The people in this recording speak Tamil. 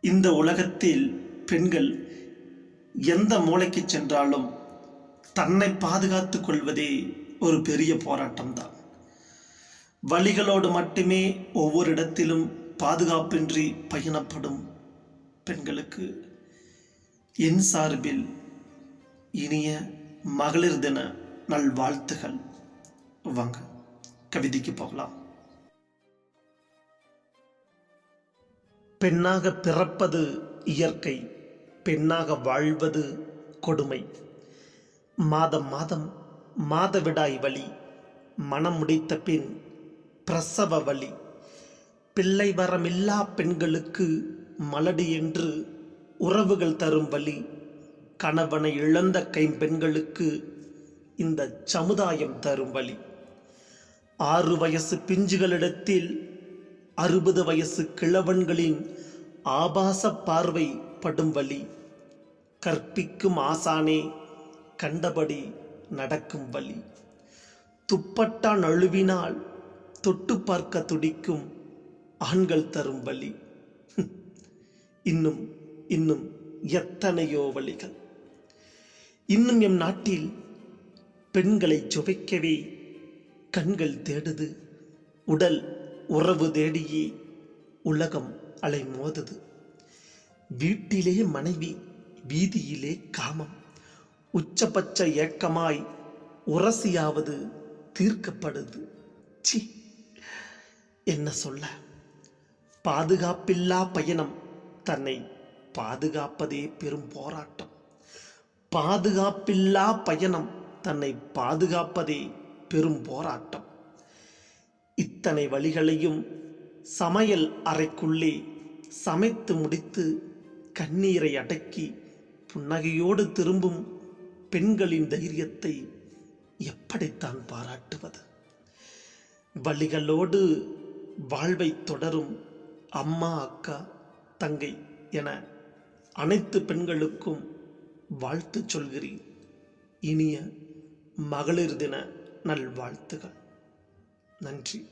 இந்த உலகத்தில் பெண்கள் எந்த மூளைக்கு சென்றாலும் தன்னை பாதுகாத்து கொள்வதே ஒரு பெரிய போராட்டம்தான். வழிகளோடு மட்டுமே ஒவ்வொரு இடத்திலும் பாதுகாப்பின்றி பயணப்படும் பெண்களுக்கு என் சார்பில் இனிய மகளிர் தின நல்வாழ்த்துகள். வாங்க கவிதைக்கு போகலாம். பெண்ணாக பிறப்பது இயற்கை பெண்ணாக வாழ்வது கொடுமை. மாதம் மாதம் மாதவிடாய் வலி மனம் முடித்த பின் பிரசவ வலி. பிள்ளை வரமில்லா பெண்களுக்கு மலடி என்று உறவுகள் தரும் வழி கணவனை இழந்த கைம்பெண்களுக்கு இந்த சமுதாயம் தரும் வழி ஆறு வயசு பிஞ்சுகளிடத்தில் அறுபது வயசு கிழவன்களின் ஆபாச பார்வை படும் வலி கற்பிக்கும் ஆசானே கண்டபடி நடக்கும் வழி. துப்பட்டா நழுவினால் தொட்டு பார்க்க துடிக்கும் ஆண்கள் தரும் வலி இன்னும் இன்னும் எத்தனையோ வழிகள். இன்னும் எம் நாட்டில் பெண்களை சுவைக்கவே கண்கள் தேடுது உடல் உறவு தேடியே உலகம் அலை மோதுது வீட்டிலே மனைவி வீதியிலே காமம். உச்சபட்ச ஏக்கமாய் உரசியாவது தீர்க்கப்படுது. சி என்ன சொல்ல? பாதுகாப்பில்லா பயணம் தன்னை பாதுகாப்பதே பெரும் போராட்டம். பாதுகாப்பில்லா பயணம் தன்னை பாதுகாப்பதே பெரும் போராட்டம். இத்தனை வழிகளையும் சமையல் அறைக்குள்ளே சமைத்து முடித்து கண்ணீரை அடக்கி புன்னகையோடு திரும்பும் பெண்களின் தைரியத்தை எப்படித்தான் பாராட்டுவது? வழிகளோடு வாழ்வை தொடரும் அம்மா அக்கா தங்கை என அனைத்து பெண்களுக்கும் வாழ்த்து சொல்கிறேன். இனிய மகளிர் தின நல்வாழ்த்துகள். நன்றி.